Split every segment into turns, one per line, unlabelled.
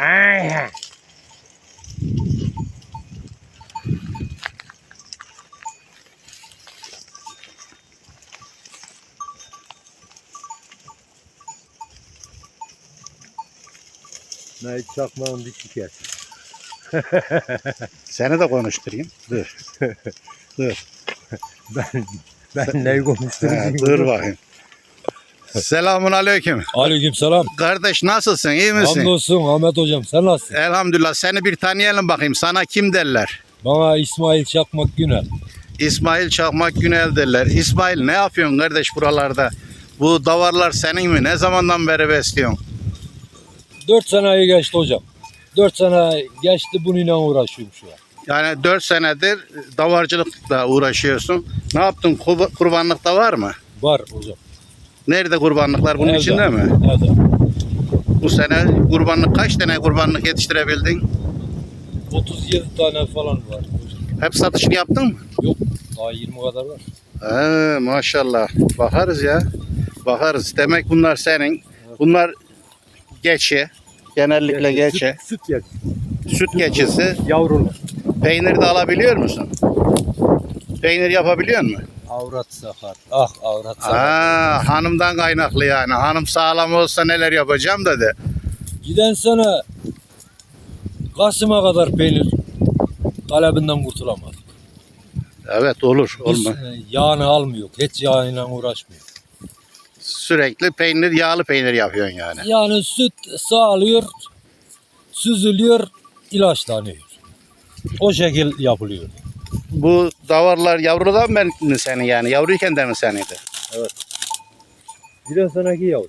Ay.
Nait çakmağın bir şikayet.
Seni de konuşturayım. Dur. Dur.
Ben ben neyi konuşturayım?
dur bakayım. Selamun aleyküm.
Aleyküm selam.
Kardeş nasılsın? iyi misin?
Hamdolsun Ahmet hocam sen nasılsın?
Elhamdülillah. Seni bir tanıyalım bakayım. Sana kim derler?
Bana İsmail Çakmak Günel.
İsmail Çakmak Günel derler. İsmail ne yapıyorsun kardeş buralarda? Bu davarlar senin mi? Ne zamandan beri besliyorsun?
4 seneyi geçti hocam. 4 sene geçti bununla uğraşıyorum şu an.
Yani 4 senedir davarcılıkla uğraşıyorsun. Ne yaptın? Kur- Kurbanlık da var mı?
Var hocam.
Nerede kurbanlıklar? Bunun
Evde.
içinde mi?
Evet.
Bu sene kurbanlık kaç tane kurbanlık yetiştirebildin?
37 tane falan var.
Hep satışını yaptın mı?
Yok daha 20 kadar var.
Ee, maşallah. Bakarız ya. Bakarız. Demek bunlar senin. Bunlar geçi. Genellikle geçi.
Süt, süt yer.
Süt geçisi.
Yavrulu.
Peynir de alabiliyor musun? Peynir yapabiliyor musun?
Avrat sakar. Ah avrat sakar.
Aa, hanımdan kaynaklı yani. Hanım sağlam olsa neler yapacağım dedi.
Giden sene Kasım'a kadar peynir talebinden kurtulamadık.
Evet olur.
Biz
Olma.
e, yağını almıyor. Hiç yağıyla uğraşmıyor.
Sürekli peynir, yağlı peynir yapıyorsun yani.
Yani süt sağlıyor, süzülüyor, ilaçlanıyor. O şekil yapılıyor.
Bu davarlar yavrudan ben mi senin yani? Yavruyken de mi seniydi?
Bir seneki yavru.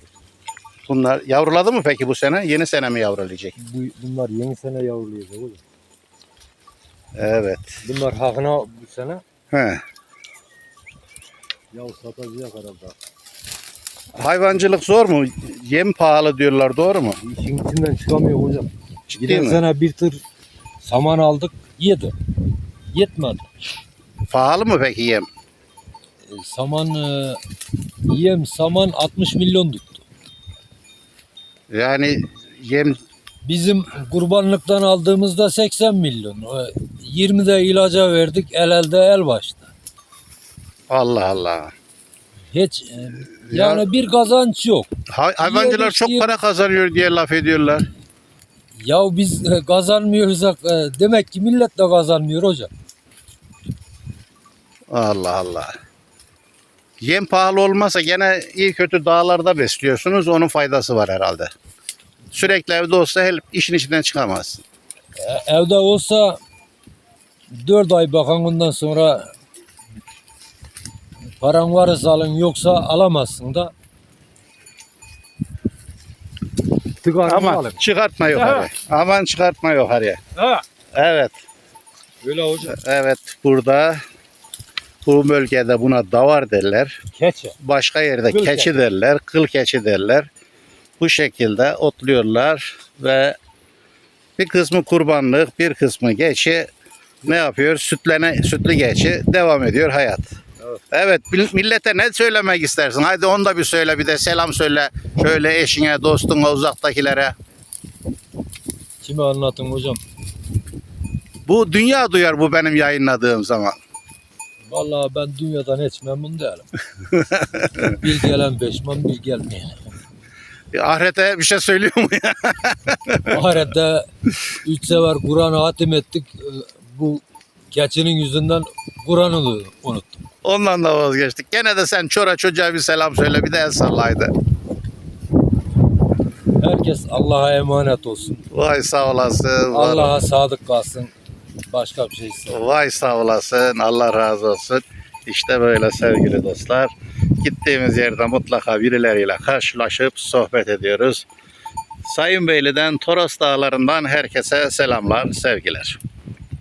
Bunlar yavruladı mı peki bu sene? Yeni sene mi yavrulayacak?
Bu, bunlar yeni sene yavrulayacak oğlum.
Evet.
Bunlar hakına bu sene
He.
yav satacak herhalde.
Hayvancılık zor mu? Yem pahalı diyorlar doğru mu?
İşin içinden çıkamıyor hocam.
Ciddi
Geçen
mi?
sene bir tır saman aldık, yedi. Yetmedi.
Pahalı mı peki yem?
E, Saman, e, yem saman 60 milyon tuttu.
Yani yem
Bizim kurbanlıktan aldığımızda 80 milyon. E, 20 de ilaca verdik, el elde el başta.
Allah Allah.
Hiç e, yani bir kazanç yok.
Hay- hayvancılar çok para kazanıyor diye laf ediyorlar.
Ya biz e, kazanmıyorsak e, demek ki millet de kazanmıyor hocam.
Allah Allah. Yem pahalı olmasa gene iyi kötü dağlarda besliyorsunuz. Onun faydası var herhalde. Sürekli evde olsa hep işin içinden çıkamazsın.
E, evde olsa 4 ay bakan ondan sonra paran varsa alın yoksa alamazsın da.
Tıkanı
Ama
alın.
çıkartma yukarı. Aman çıkartma yukarıya.
Ha.
Evet.
Öyle hocam.
Evet burada bu bölgede buna davar derler.
Keçe.
Başka yerde
Kıl
keçi
keçi.
derler, kıl keçi derler. Bu şekilde otluyorlar ve bir kısmı kurbanlık, bir kısmı geçi ne yapıyor? Sütlene, sütlü geçi devam ediyor hayat.
Evet.
Millete ne söylemek istersin? Hadi onu da bir söyle, bir de selam söyle. Şöyle eşine, dostuna, uzaktakilere.
Kime anlatın hocam?
Bu dünya duyar bu benim yayınladığım zaman.
Vallahi ben dünyadan hiç memnun değilim. bir gelen peşman bir gelmeyen.
E, Ahirete bir şey söylüyor mu ya?
Ahirette üç sefer Kur'an'ı hatim ettik. E, Bu keçinin yüzünden Kur'an'ı unuttum.
Ondan da vazgeçtik. Gene de sen çora çocuğa bir selam söyle, bir de el sallaydı.
Herkes Allah'a emanet olsun.
Vay sağ olasın.
Allah'a sadık kalsın. Başka bir şey istemem.
Vay sağ olasın. Allah razı olsun. İşte böyle sevgili dostlar. Gittiğimiz yerde mutlaka birileriyle karşılaşıp sohbet ediyoruz. Sayın Beyli'den Toros Dağları'ndan herkese selamlar, sevgiler.